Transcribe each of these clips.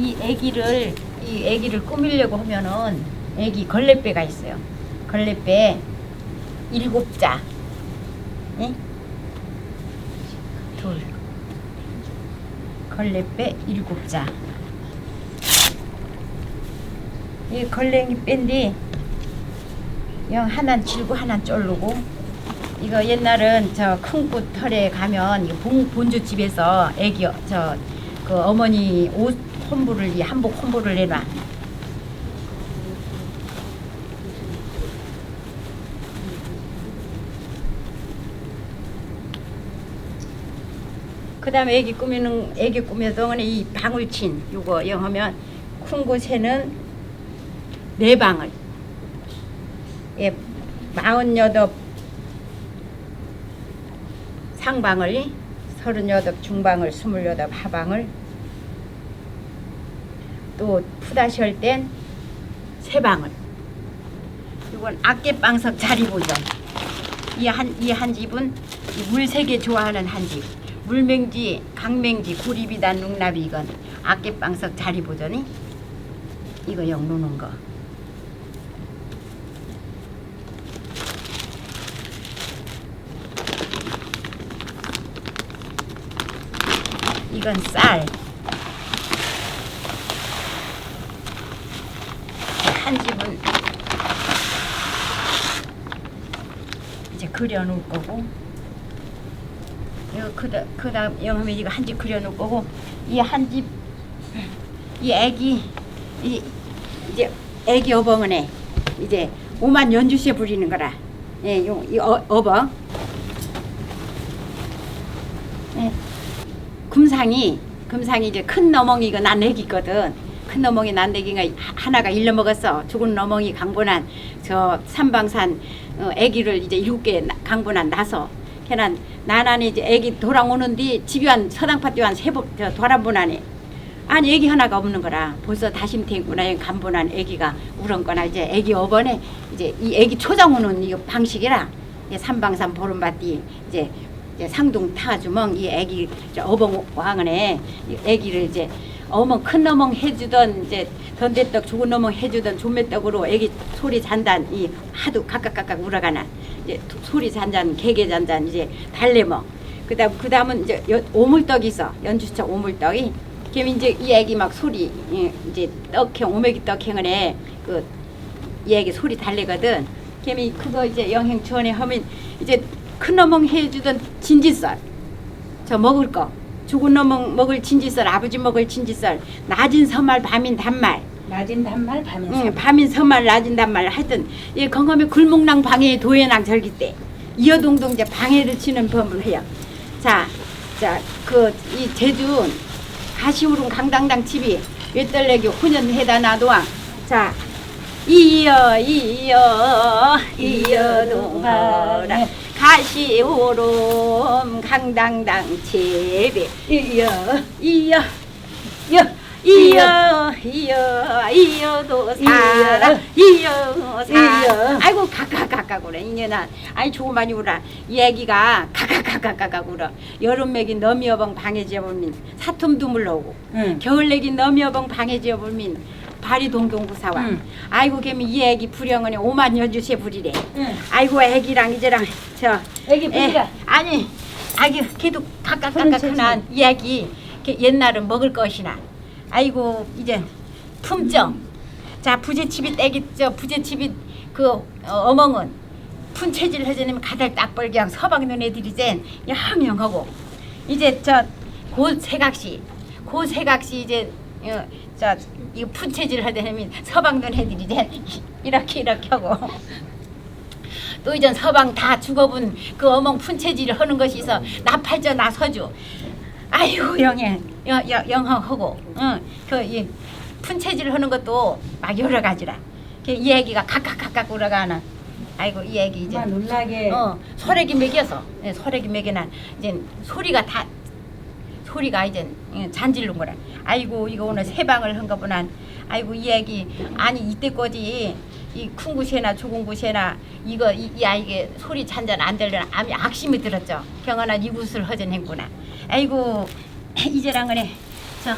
이 애기를 이 애기를 꾸미려고 하면은 애기 걸레배가 있어요. 걸레배 일곱 자. 예? 둘. 걸레배 일곱 자. 이 걸랭이 뺀디 영 하나 질고 하나 쫄르고 이거 옛날은 저 큰 꽃 털에 가면 본주 집에서 애기 저 그 어머니 옷 혼부를 이 한복 혼부를 내놔. 그다음에 애기 꾸미는 애기 꾸며 동안에 이 방울친 요거 영하면 큰 곳에는 네 방을 예 마흔여덟 상방을 서른여덟 중방을 스물여덟 하방을 또 푸다시 할 땐 세 방을. 이건 악개방석 자리보죠. 이한 이 한 집은 물 세 개 좋아하는 한 집. 물맹지 강맹지 고리비단 룩나비 이건. 악개방석 자리보전이 이거 영 노는 거. 이건 쌀. 한 집은 이제 그려놓을 거고, 그다 그다음 영하면 이거 한 집 그려놓을 거고, 이 한 집 이 애기 이 이제 애기 어벙은에 이제 오만 연주시에 부리는 거라. 예, 요 이 어, 어벙. 예. 금상이 금상이 이제 큰 너멍이가 난 애기거든. 큰 너멍이 난 애기가 하- 하나가 일러 먹었어. 죽은 너멍이 강분한 저 삼방산 어, 애기를 이제 일곱 개 나- 강분한 나서 걔는 나나니 이제 애기 돌아오는 뒤 집이 한 서당파티 한 세번 돌아보나니 아니 애기 하나가 없는 거라 벌써 다심탱구나 간분한 애기가 우런 거나 이제 애기 어번에 이제 이 애기 초장 오는 이 방식이라 삼방산 보름밭이 이제 이제 상동 타주멍 이 애기 저 어벙 왕은에 이 애기를 이제 어멍 큰 어멍 해주던 이제 던대떡 죽은 어멍 해주던 조매떡으로 애기 소리 잔단 이 하도 각각각각 울어가나. 이제 도- 소리 잔잔 개개 잔잔 이제 달래멍 그다음 그다음은 이제 여- 오물떡이 있어. 연주차 오물떡이. 그럼 이제 이 애기 막 소리 예, 이제 떡형 오메기 떡형을 해그 이 애기 소리 달래거든. 걔이 그거 이제 영행 전에 하면 이제 큰 어멍 해주던 진지썰. 저 먹을 거 죽은 어멍 먹을 진지썰 아버지 먹을 진지썰 낮은 서말 밤인 단말. 낮은 단말 밤인 응, 밤인 서말 낮은 단말. 하여튼 이 건강에 굴목낭 방해 도해낭 절기 때 이어동동 이제 방해를 치는 법을 해요. 자, 자, 그 이 제주 가시우릉 강당당 집이 외떨레기 혼연해다 나도왕 자 이어 이어 이어동하라 가시오름 강당당 집이 이여 이어 이어 이어 이어 이어도 살아. 이어. 살아. 아이고 가까가까 그래 이년아. 아이 조금 많이 울어 이 애기가 가까가까가 울어. 여름 맥인 너미어벙 방해 지어보면 사툼도 물러오고. 응. 겨울 내긴 너미어벙 방해 지어보면 발이 동동구사와. 응. 아이고 걔미 이 애기 불영은에 오만 여주세 부리래. 응. 아이고 애기랑 이제랑 저 애기 에, 부리가 아니 아기 걔도 하나 이야기. 걔 옛날은 먹을 것이나. 아이고 이제 품정. 자 부재칩이 떼기 저 부재칩이 그 어, 어멍은 푼 체질 해주면 가달 딱벌경 서방 눈에들이 젠 영영하고. 이제 저고 세각시. 고 세각시 이제 어, 저 이거 푼체질 하려면 서방 눈에들이젠 이렇게 이렇게 하고. 또 이전 서방 다 죽어본 그 어멍 푼체질을 하는 것이 있어. 나팔져 나서주 아이고 영행 영, 영, 영하고. 응그이 푼체질 하는 것도 막 여러 가지라. 그이 얘기가 각각 각각 올라가는 아이고 이 얘기 이제. 놀라게. 어 소래기 먹여서. 예, 소래기 먹여난 이제 소리가 다 소리가 이제 예, 잔질른 거라. 아이고 이거 오늘 세 방을 한 거구나. 아이고 이 얘기 아니 이때까지 이큰 곳이나 좁은 곳이나 이거 이, 이 아이게 소리 잔잔 안 들려나 암이 악심이 들었죠. 경원아 이곳을 허전했구나. 아이고 이제랑 그래 저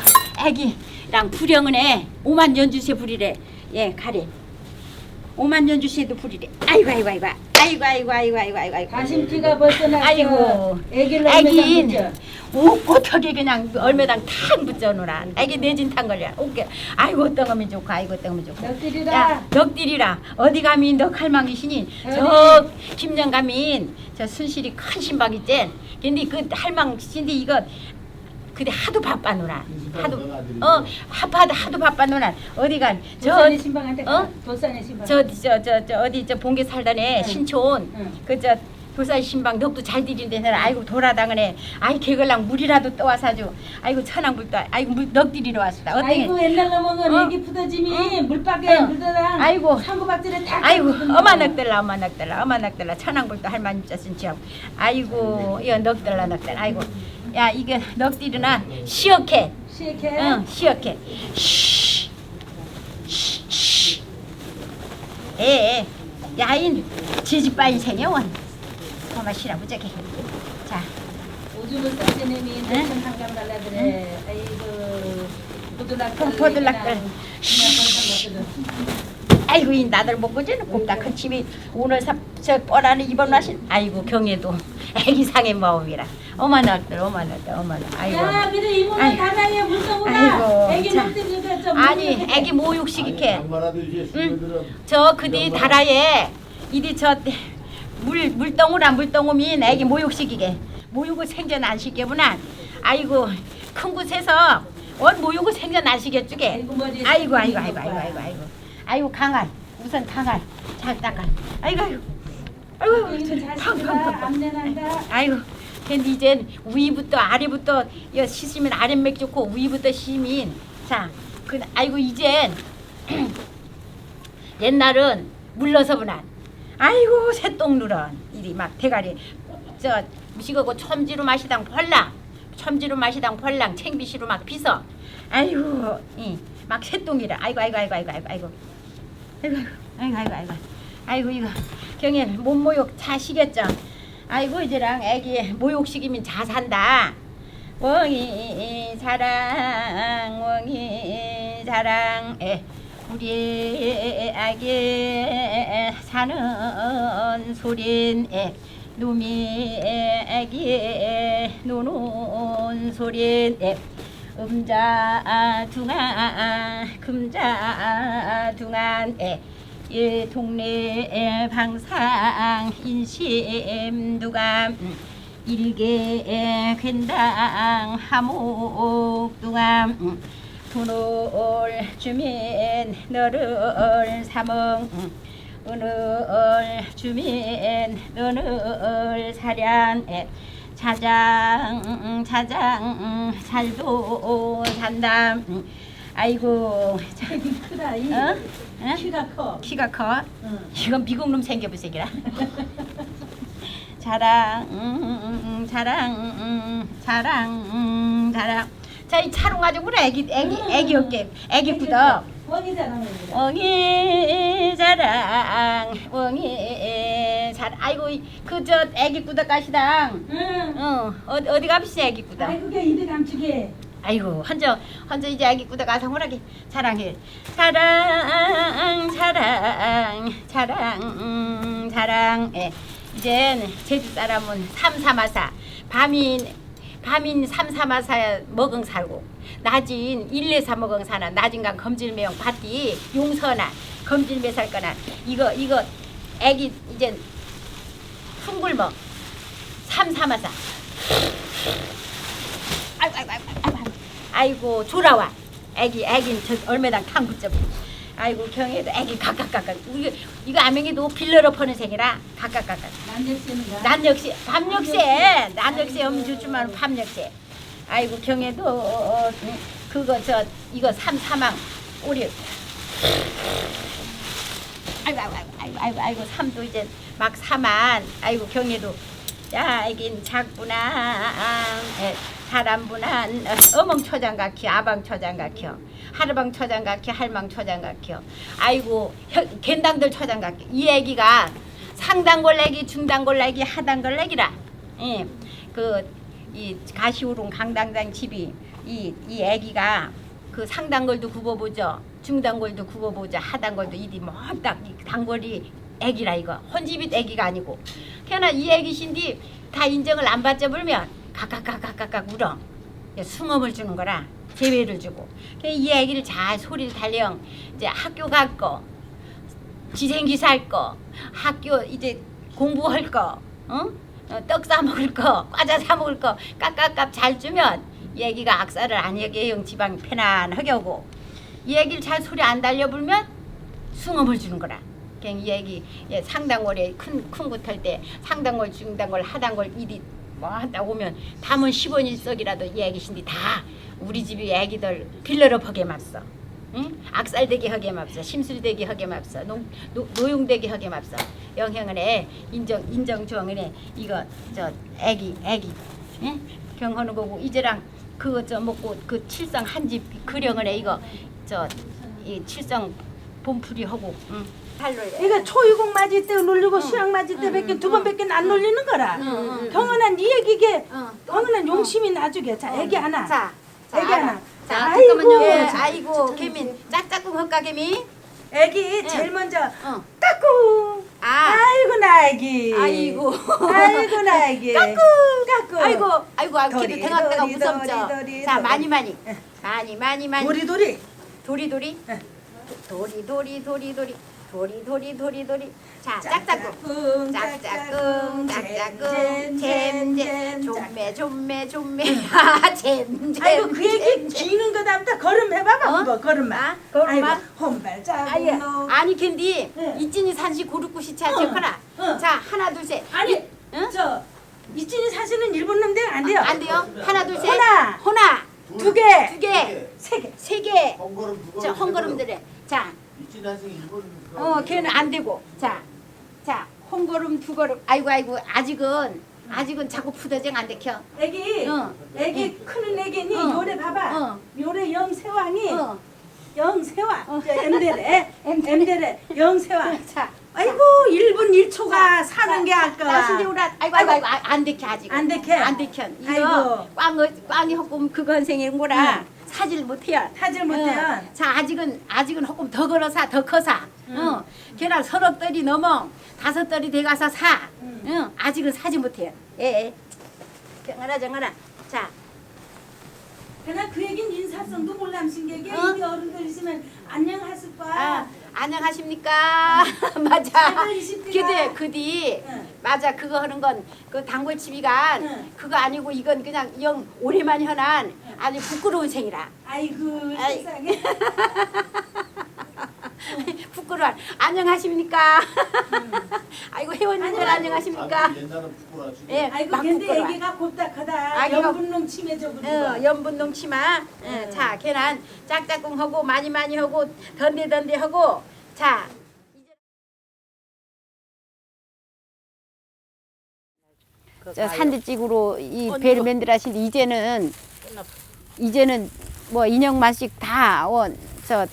애기 랑 불영은에 오만 연주세 부리래. 예, 가래. 오만 연주세도 부리래. 아이고 아이고 아이고. 아이고 아이고 아이고 아이고 아이고 아이고. 가심기가 벌써 났어. 아이고. 애기를 애긴. 옷고턱에 그냥 얼매당 탁 붙여놓으라. 애기 내진 탄 걸려. 오케이. 아이고 어떤 거면 좋고 아이고 어떤 거면 좋고. 넉들이라. 야, 넉들이라 어디 가면 너 할망이시니 저 김정감인 저 순실이 큰 신방 있지. 근데 그 할망 신데 이거 근데 하도 바빠노라. 하도 어 하도 하도 바빠노라. 어디가 도산의 신방한테 어? 도산의 신방. 저저저 저 어디 저 봉계 살단에 응. 신촌 응. 그저 도사 신방 넉도 잘 들인데 내가 아이고 돌아다가네 아이 개걸랑 물이라도 떠와서 아주 아이고 천왕불도 아이고 물 넉들이러 왔다 어때 아이고 옛날 놈은 어? 애기 푸더짐이 응. 물박에 응. 물더랑 아이고. 상고박질에 다 아이고 끓거든요. 어마 넉들라 어마 넉들라 어마 넉들라 천왕불도 할머니 쪘은 지 아이고 이거 넉들라 넉들 아이고 야 이게 넉들이나? 시역해 시액해. 응 시역해 쉬 쉬, 쉬. 에. 야인 지지빠인 생여원. 어마 시라 무적해 자. 오줌을 응? 대천 한강 갈라드래. 아이고 벌써 먹거든. 아이고 이 나들 먹고 쟤는 곱다 큰 집이. 오늘 사, 저 뻔하는 이번 마신. 아이고 경애도. 애기상의 마음이라 어마 넉들 어마 넉들 어마 넉 아이고. 야, 그래 이모가 아이고. 다나야 물성우가 아이고, 애기 자. 먹든 이거 좀 아니 먹는 애기 모육식 이렇게. 저 그디 다라에 이리 저물 물덩우라 물덩우민 애기 모육식이게. 모육을 생전 안 시게구나. 아이고 큰 곳에서 원 모육을 생전 안 시겠주게. 아이고, 머리에 아이고 아이고 아이고 것 아이고 봐. 아이고 아이고. 아이고 강알 우선 강알 잘 닦아. 아이고 아이고. 아이고 이거 팡팡팡 자식들아 암내난다. 아이고 근데 이젠 위부터 아래부터 여 씻으면 아랫맥 좋고 위부터 씻으면 자그 아이고 이젠 옛날은 물러서 보난 아이고 새똥 누런. 이리 막 대가리. 저 무시거고 첨지로 마시당 펄랑. 첨지로 마시당 펄랑. 챙비시로 막 비서. 아이고 이 막 새똥이라. 아이고 아이고 아이고 아이고 아이고 아이고. 아이고 아이고 아이고 아이고. 아이고 이거. 경애 몸모욕 자시겠죠 아이고 이제랑 애기 모욕식이면 자산다. 웡이 사랑 웡이 사랑. 에 우리 아기 사는 소린 에 놈이 애기 노는 소린 에 음자 둥아 금자 둥안 에 동네 방상 인심 두감 일개 괜당 하목 두감 돈을 주면 너를 사먹 은을 주면 너를 사량에 자장 자장 살도 산다 아이고 자, 애기 크다. 이 어? 어? 키가 커. 키가 커 응. 이건 미국놈 생겨보세기라 자랑 음, 자랑 음, 자랑 음, 자랑 자 이 차롱 아주 그래 애기 애기 애기 어깨 애기 구덕 원이 자랑 엉이 자랑 아이고 그저 애기 구덕 가시당 응. 어 어디 가시지 애기 구덕 아이고 그게 이들 감추게. 아이고 한저 한저 이제 아기 꾸다 가서 호라기 사랑해. 사랑 사랑 사랑 음, 사랑해 이젠 제주 사람은 삼삼하사. 밤인 밤인 삼삼하사 먹응 살고 낮인 일레사 먹응 사나. 낮인간 검질매형 밭이 용서나. 검질매 살 거나. 이거 이거 애기 이젠 풍불먹 삼삼하사. 아이고 아이고 아이고 아이고, 졸아와. 애기 애긴 저 얼마당 탕 붙잡 아이고 경에도 애기 각각 각각. 이거 이거 아명이도 빌러러 퍼는 생이라 각각 각각. 난적시는가? 난 역시 밤 역시 난 역시. 엄주주만 밤 역시 아이고 경에도 어, 어, 그거 저 이거 삼사망 우리 아이고 아이고 아이고 아이고 삼도 이제 막 사만 아이고 경에도 야 이긴 작구나 에, 사람분한 어멍 처장각히 아방 처장각히 하르방 처장각히 할망 처장각히 아이고 혀- 겐당들 처장각히 이 애기가 상단골래기 중단골래기 하단골래기라 예 그이 가시우롱 강당장 집이 이 이 애기가 그 상단골도 굽어보죠. 중단골도 굽어보죠. 하단골도 이디 뭐딱 단골이 애기라 이거 혼집이 애기가 아니고. 그러나 이 애기신디 다 인정을 안 받자 불면 각각각각각각 울어. 숭엄을 주는 거라 제외를 주고. 이 애기를 잘 소리를 달령 이제 학교 갈 거, 지생기 살 거, 학교 이제 공부할 거, 어? 어, 떡사 먹을 거, 과자 사 먹을 거 깍깍깍 잘 주면 이 애기가 악사를 안 얘기해요. 지방 편안하게 하고 이 애기를 잘 소리 안 달려 불면 숭엄을 주는 거라. 그냥 이 애기 예, 상단골에 큰큰 곳할 때 상단골, 중단골, 하단골 이리 뭐 하다 오면 담은 10원 일석이라도 이 애기신디 다 우리 집이 애기들 빌러러 버게 맙어. 응? 악살되게 하게 맙어. 심술되게 하게 맙어. 농, 노, 노용되게 하게 맙어. 영향을 해. 인정 인정 조항을 해. 이거 저 애기 애기. 응? 경하는 거고 이제랑 그거 저 먹고 그 칠성 한 집 그령을 해 이거 저 이 칠성 봄풀이 하고 응. 이거 초이공 맞을 때 놀리고 응. 수양 맞을 때 응, 밖에 응, 두 응. 번밖에 안 놀리는 거라. 경은아 네 얘기게 응. 경은아 용심이 나주게. 자 애기 하나. 자, 자, 애기. 하나. 자, 아이고. 잠깐만요. 예, 아이고, 개민. 짝짝꿍 할까, 개민? 애기 제일 먼저 어. 까꿍. 아, 아이고 나 애기. 아이고. 아이고 나 애기. 까꿍. 까꿍. 아이고, 아이고, 아이고, 도리, 걔도 대각대가 도리, 무섭죠? 도리, 도리, 자, 도리. 많이, 많이. 예. 많이, 많이, 많이. 도리도리. 도리도리. 예. 도리, 도리, 도리, 도리. 도리, 도리, 도리, 도리. 자, 짝짝꿍. 짝짝꿍, 짝짝꿍, 잼잼, 좀매, 좀매, 좀매, 아, 잼잼. 아이고 그 얘기. 기는 거 다음부터 걸음 해봐봐 어? 아, 걸음만? 아이고 혼발 아예 자고 아니 근데 네. 이진이 산시 고르꾸시 차 어, 제거라. 어. 자 하나 둘 셋. 아니 응? 저 이진이 사시는 일본 놈들 안 돼요 안 돼요? 하나 둘 셋. 하나. 호나 두 개, 두 개, 세 개. 세 개. 헝거름 두저 헝거름들에 자, 이진 한승 일본 어 걔는 안 되고 자, 자 헝거름 두 걸음. 아이고 아이고 아직은 아직은 자꾸 푸더쟁 안 dek혀. 애기, 어. 애기 크는 애기니 어. 요래 봐봐. 어. 요래 영세왕이 어. 영세왕. 저 엠데레, 엠데레 영세왕. 자, 아이고 1분 1초가 사는 게 아까. 나신데 우라 아이고 아이고 아이고 아, 안 dek혀 아직. 안 dek혀? 안 dek혀. 이거 아이고. 꽝어 꽝이 허금 그건 생긴 거라 응. 사질 못해요. 타질 못해요. 어, 자 아직은 아직은 조금 더 걸어사 더 커사. 어, 걔나 서너 떨이 넘어 다섯 떨이 돼가서 사. 응. 응, 아직은 사지 못해요. 예. 예. 정하나 정하나. 자, 그러나 그 얘긴 인사성도 몰람신 게게 어? 이게 어른들 있으면 안녕하실 거야. 아, 안녕하십니까? 맞아. 잘 계십니까? 그디 그디 응. 맞아 그거 하는 건 그 단골 집이가 응. 그거 아니고 이건 그냥 영 오래만 현한 아주 부끄러운 생이라. 아이고 아이. 세상에. 부끄러워. 안녕하십니까? 아이고 회원님들 안녕하십니까? 옛날은 부끄러워가지고 예, 아이고 막 근데 부끄러워. 애기가 곱다하다. 아기가- 연분농 치매져 그리고. 어, 연분동 치마. 어, 응. 자, 걔는 짝짝꿍 하고 많이 많이 하고 던데 던데 하고 자. 저 산지찍으로 이 배를 만들하신 이제는 이제는 뭐 인형만씩 다원저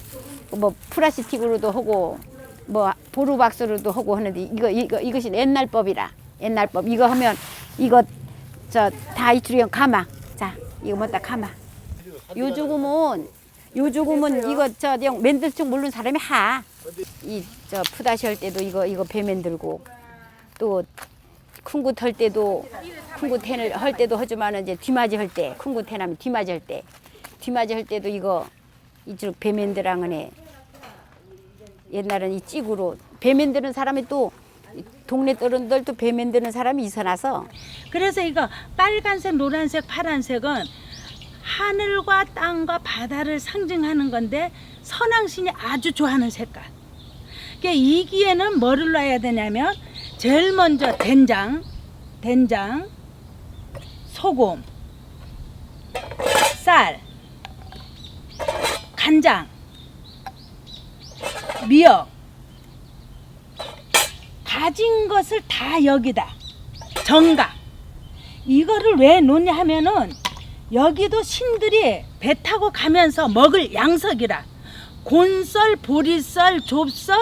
뭐 플라스틱으로도 하고 뭐 보루박스로도 하고 하는데 이거 이거 이것이 옛날 법이라. 옛날 법. 이거 하면 이거 저 다 이추리형 가마. 자 이거 뭐다 가마. 요 조금은 요 조금은 이거 저영 만들 줄 모르는 사람이 하 이 저 푸다시 할 때도 이거 이거 배 만들고. 또 쿵굿 할 때도 쿵굿 해를 할 때도 하지만 이제 뒤맞이 할 때 쿵굿 해나면 뒤맞이 할 때. 뒤맞이 할 때도 이거 이쪽 배 만들랑은 해 옛날엔 이 찌구로 배 만드는 사람이 또 동네 어른들도 배 만드는 사람이 있어나서 그래서 이거 빨간색, 노란색, 파란색은 하늘과 땅과 바다를 상징하는 건데 선왕신이 아주 좋아하는 색깔. 그러니까 이 기에는 뭐를 놔야 되냐면 제일 먼저 된장, 된장, 소금, 쌀, 간장, 미역, 가진 것을 다 여기다. 정각. 이거를 왜 놓냐 하면은 여기도 신들이 배 타고 가면서 먹을 양석이라. 곤썰, 보리썰, 좁썰,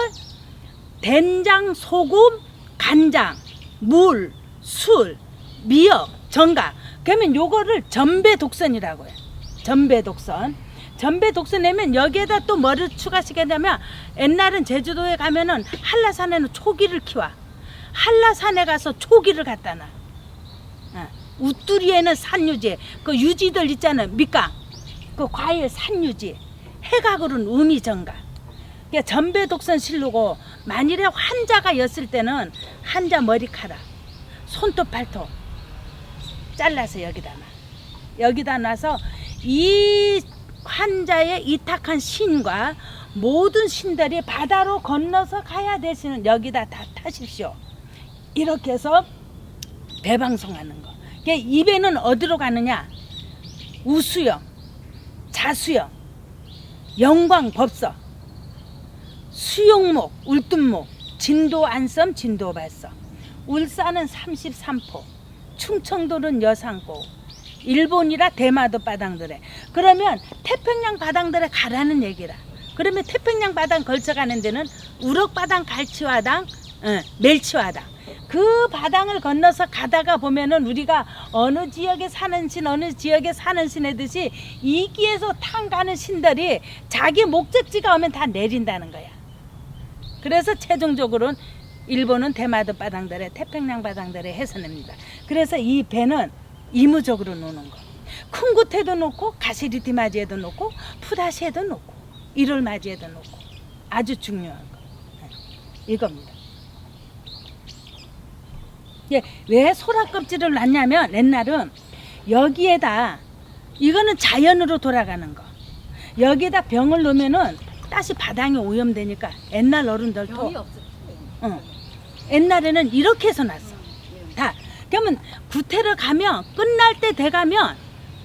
된장, 소금, 간장, 물, 술, 미역, 정각. 그러면 요거를 전배 독선이라고 해요. 전배 독선. 전배 독서내면 여기에다 또 뭐를 추가시켰냐면 옛날은 제주도에 가면은 한라산에는 초기를 키워. 한라산에 가서 초기를 갖다 놔. 어. 우뚜리에는 산유지. 그 유지들 있잖아요. 밑강. 그 과일 산유지. 해각으로는 음이정가. 그러니까 전배 독선 실르고 만일에 환자가 였을 때는 환자 머리카락, 손톱 발톱 잘라서 여기다 놔. 여기다 놔서 이 환자의 이탁한 신과 모든 신들이 바다로 건너서 가야 되시는 여기다 다 타십시오. 이렇게 해서 배방송하는 거. 이게 입에는 어디로 가느냐? 우수영, 자수영, 영광 법서, 수용목, 울뚝목, 진도 안섬, 진도 발섬. 울산은 33포, 충청도는 여상고, 일본이라 대마도 바당들에. 그러면 태평양 바당들에 가라는 얘기라. 그러면 태평양 바당 걸쳐가는 데는 우럭 바당 갈치화당, 어, 멸치화당. 그 바당을 건너서 가다가 보면은 우리가 어느 지역에 사는 신, 어느 지역에 사는 신 하듯이 이기에서 탕 가는 신들이 자기 목적지가 오면 다 내린다는 거야. 그래서 최종적으로는 일본은 대마도 바당들의 태평양 바당들의 해선입니다. 그래서 이 배는 이무적으로 노는 거. 큰 곳에도 놓고 가시리티 맞이에도 놓고 푸다시에도 놓고 일월 맞이에도 놓고 아주 중요한 거. 네, 이겁니다. 예, 왜 소라 껍질을 놨냐면 옛날은 여기에다 이거는 자연으로 돌아가는 거. 여기에다 병을 놓으면은 다시 바닥에 오염되니까 옛날 어른들도. 어. 옛날에는 이렇게 해서 놨어. 다. 그러면 구태를 가면 끝날 때 돼가면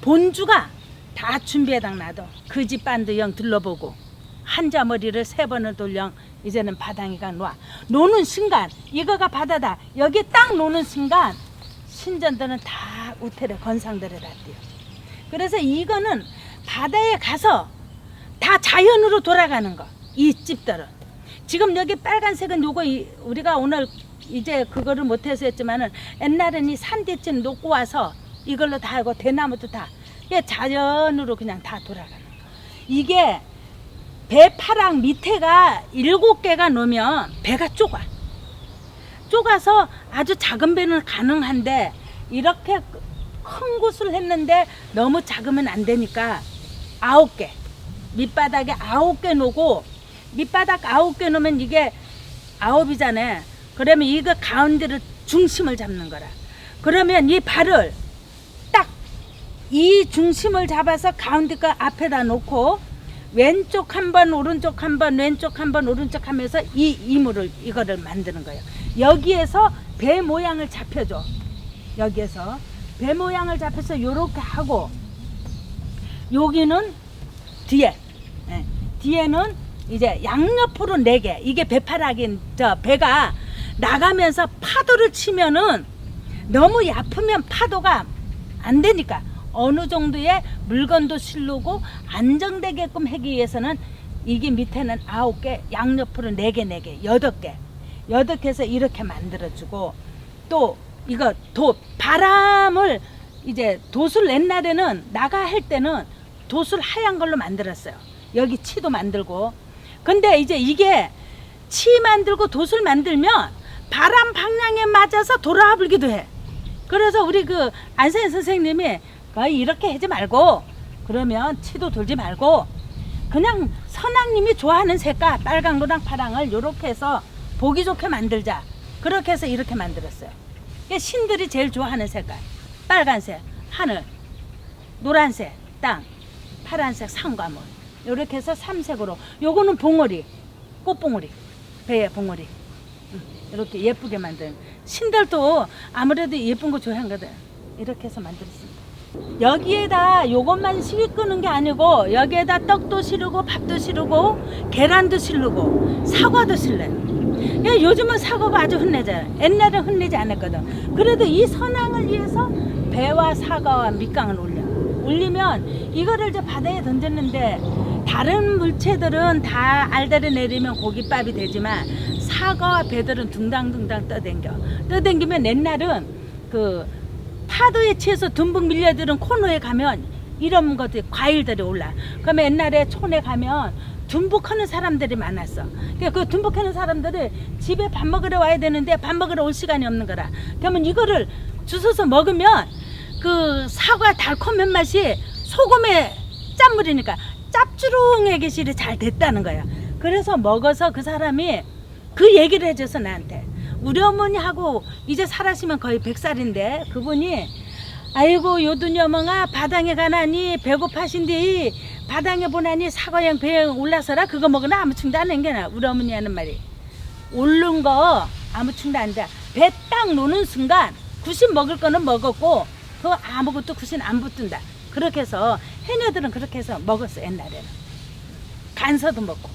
본주가 다 준비해다 놔둬. 그집 반도 영 들러보고 한자 머리를 세 번을 돌려 이제는 바닥이가 놔. 노는 순간 이거가 바다다. 여기 딱 노는 순간 신전들은 다 우태를 건상들에 다 띄어. 그래서 이거는 바다에 가서 다 자연으로 돌아가는 거. 이 집들은. 지금 여기 빨간색은 요거 이- 우리가 오늘 이제 그거를 못해서 했지만은 옛날에는 이 산대쯤 놓고 와서 이걸로 다 하고 대나무도 다 자연으로 그냥 다 돌아가는 거. 이게 배파랑 밑에가 일곱 개가 놓으면 배가 좁아. 좁아서 아주 작은 배는 가능한데 이렇게 큰 곳을 했는데 너무 작으면 안 되니까 아홉 개 밑바닥에 아홉 개 놓고 밑바닥 아홉 개 놓으면 이게 아홉이잖아요. 그러면 이거 가운데를 중심을 잡는 거라. 그러면 이 발을 딱 이 중심을 잡아서 가운데 거 앞에다 놓고 왼쪽 한 번 오른쪽 한 번 왼쪽 한 번 오른쪽 하면서 이 이물을 이거를 만드는 거예요. 여기에서 배 모양을 잡혀줘. 여기에서 배 모양을 잡혀서 요렇게 하고 여기는 뒤에 예, 뒤에는 이제 양옆으로 네 개. 이게 배파락인 저 배가 나가면서 파도를 치면은 너무 얕으면 파도가 안 되니까 어느 정도의 물건도 실르고 안정되게끔 하기 위해서는 이게 밑에는 아홉 개, 양옆으로 네 개, 네 개, 여덟 개, 여덟 개에서 이렇게 만들어주고 또 이거 도 바람을 이제 돛을 옛날에는 나가 할 때는 돛을 하얀 걸로 만들었어요. 여기 치도 만들고. 근데 이제 이게 치 만들고 돛을 만들면 바람 방향에 맞아서 돌아와 불기도 해. 그래서 우리 그 안세현 선생님이 이렇게 하지 말고 그러면 치도 돌지 말고 그냥 선왕님이 좋아하는 색깔 빨간 거랑 파랑을 이렇게 해서 보기 좋게 만들자. 그렇게 해서 이렇게 만들었어요. 신들이 제일 좋아하는 색깔. 빨간색, 하늘, 노란색, 땅, 파란색, 상과물. 이렇게 해서 삼색으로. 요거는 봉오리, 꽃봉오리, 배의 봉오리. 음, 이렇게 예쁘게 만든. 신들도 아무래도 예쁜 거 좋아하거든. 이렇게 해서 만들었습니다. 여기에다 요것만 시기 끄는 게 아니고 여기에다 떡도 실르고 밥도 실르고 계란도 실르고 사과도 실려요. 야, 요즘은 사과가 아주 흔내잖아요. 옛날엔 흔내지 않았거든. 그래도 이 선왕을 위해서 배와 사과와 밑강을 올려. 올리면 이거를 이제 바다에 던졌는데 다른 물체들은 다 알다리 내리면 고깃밥이 되지만 사과와 배들은 둥당둥당 떠댕겨. 떠댕기면 옛날은 그 파도에 취해서 듬뿍 밀려드는 코너에 가면 이런 것들 과일들이 올라. 그러면 옛날에 촌에 가면 둔북하는 사람들이 많았어. 그그 둔북하는 사람들이 집에 밥 먹으러 와야 되는데 밥 먹으러 올 시간이 없는 거라. 그러면 이거를 주워서 먹으면 그 사과 달콤한 맛이 소금에 짠물이니까 짭주름하게 실이 잘 됐다는 거야. 그래서 먹어서 그 사람이 그 얘기를 해줘서 나한테. 우리 어머니하고 이제 살아시면 거의 100살인데 그분이 아이고 요둔 여멍아 바당에 가나니 배고파신디 바당에 보나니 사과형 배에 올라서라 그거 먹으나 아무 충도 안 행겨나 우리 어머니 하는 말이. 오른 거 아무 충도 안돼배 딱 노는 순간 구신 먹을 거는 먹었고 그 아무것도 구신 안 붙든다. 그렇게 해서 해녀들은 그렇게 해서 먹었어 옛날에는. 간서도 먹고